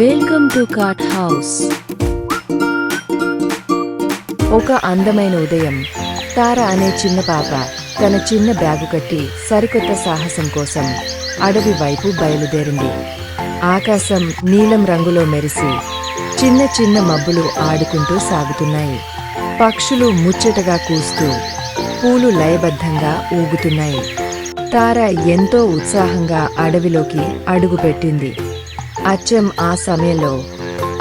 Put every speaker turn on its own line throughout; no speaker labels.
Welcome to cart house ఒక అందమైన ఉదయం. తార అనే చిన్న పాప తన చిన్న బ్యాగు కట్టి సరికొత్త సాహసం కోసం అడవి వైపు బయలుదేరింది. ఆకాశం నీలం రంగులో మెరిసి చిన్న చిన్న మబ్బులు ఆడుకుంటూ సాగుతున్నాయి. పక్షులు ముచ్చటగా కూస్తూ పూలు లయబద్ధంగా ఊగుతున్నాయి. తార ఎంతో ఉత్సాహంగా అడవిలోకి అడుగుపెట్టింది. అచ్చం ఆ సమయంలో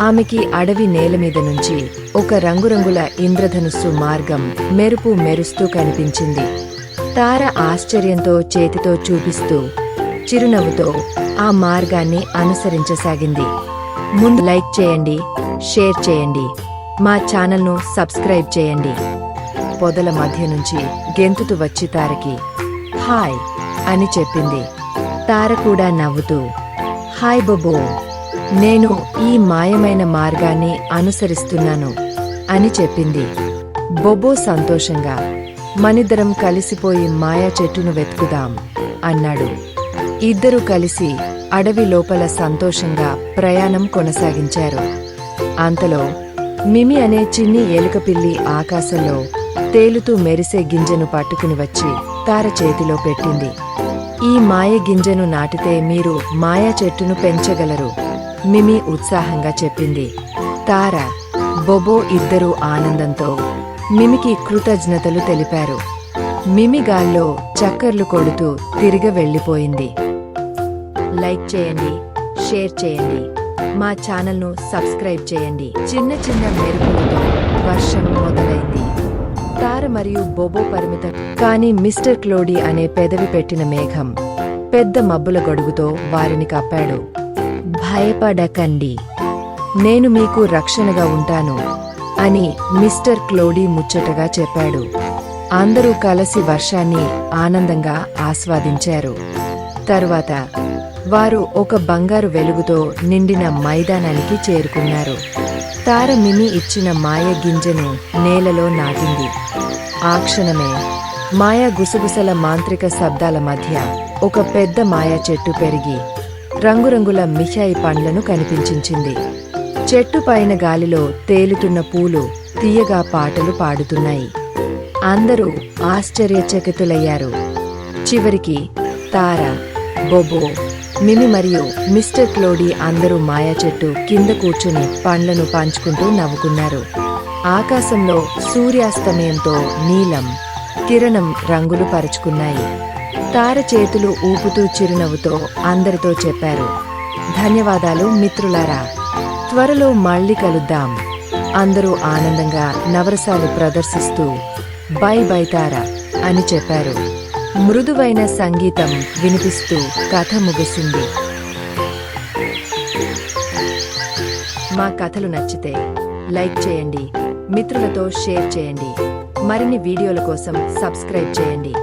ఆమెకి అడవి నేల మీద నుంచి ఒక రంగురంగుల ఇంద్రధనుస్సు మార్గం మెరుపు మెరుస్తూ కనిపించింది. తార ఆశ్చర్యంతో చేతితో చూపిస్తూ చిరునవ్వుతో ఆ మార్గాన్ని అనుసరించసాగింది. ముందు లైక్ చేయండి షేర్ చేయండి మా ఛానల్ను సబ్స్క్రైబ్ చేయండి. పొదల మధ్య నుంచి గెంతుతూ వచ్చి తారకి హాయ్ అని చెప్పింది. తార కూడా నవ్వుతూ హాయ్ బొబో నేను ఈ మాయమైన మార్గాన్ని అనుసరిస్తున్నాను అని చెప్పింది. బొబో సంతోషంగా మనిద్దరం కలిసిపోయి మాయా చెట్టును వెతుకుదాం అన్నాడు. ఇద్దరూ కలిసి అడవి లోపల సంతోషంగా ప్రయాణం కొనసాగించారు. అంతలో మిమి అనే చిన్ని ఎలుకపిల్లి ఆకాశంలో తేలుతూ మెరిసే గింజను పట్టుకుని వచ్చి తార చేతిలో పెట్టింది. ఈ మాయ గింజను నాటితే మీరు మాయా చెట్టును పెంచగలరు మిమి ఉత్సాహంగా చెప్పింది. తార బొబో ఇద్దరూ ఆనందంతో మిమికి కృతజ్ఞతలు తెలిపారు. మిమి గాల్లో చక్కర్లు కొడుతూ తిరిగి వెళ్ళిపోయింది. లైక్ చేయండి షేర్ చేయండి మా ఛానల్ను సబ్స్క్రైబ్ చేయండి. చిన్న చిన్న మెరుపులతో వర్షం మొదలైంది. తార మరియు బొబో పరిమితం. కానీ మిస్టర్ క్లోడీ అనే పెదవి పెట్టిన మేఘం పెద్ద మబ్బుల గొడుగుతో వారిని కప్పాడు భయపడకండి. నేను మీకు రక్షణగా ఉంటాను అని మిస్టర్ క్లోడీ ముచ్చటగా చెప్పాడు. అందరూ కలిసి వర్షాన్ని ఆనందంగా ఆస్వాదించారు. తరువాత వారు ఒక బంగారు వెలుగుతో నిండిన మైదానానికి చేరుకున్నారు. తార మిమి ఇచ్చిన మాయ గింజను నేలలో నాటింది. ఆ క్షణమే మాయ గుసగుసల మాంత్రిక శబ్దాల మధ్య ఒక పెద్ద మాయా చెట్టు పెరిగి రంగురంగుల మిఠాయి పండ్లను కనిపించింది. చెట్టు పైన గాలిలో తేలుతున్న పూలు తీయగా పాటలు పాడుతున్నాయి. అందరూ ఆశ్చర్యచకితులయ్యారు. చివరికి తార బొబో మిమి మరియు మిస్టర్ క్లోడీ అందరూ మాయా చెట్టు కింద కూర్చుని పండ్లను పంచుకుంటూ నవ్వుకున్నారు. ఆకాశంలో సూర్యాస్తమయంతో నీలం కిరణం రంగులు పరుచుకున్నాయి. తార చేతులు ఊపుతూ చిరునవ్వుతో అందరితో చెప్పారు. ధన్యవాదాలు మిత్రులారా. త్వరలో మళ్ళీ కలుద్దాం. అందరూ ఆనందంగా నవరసాలు ప్రదర్శిస్తూ బై బై తారా అని చెప్పారు. మృదువైన సంగీతం వినిపిస్తూ కథ ముగిసింది. మా కథలు నచ్చితే లైక్ చేయండి మిత్రులతో షేర్ చేయండి మరిన్ని వీడియోల కోసం సబ్స్క్రైబ్ చేయండి.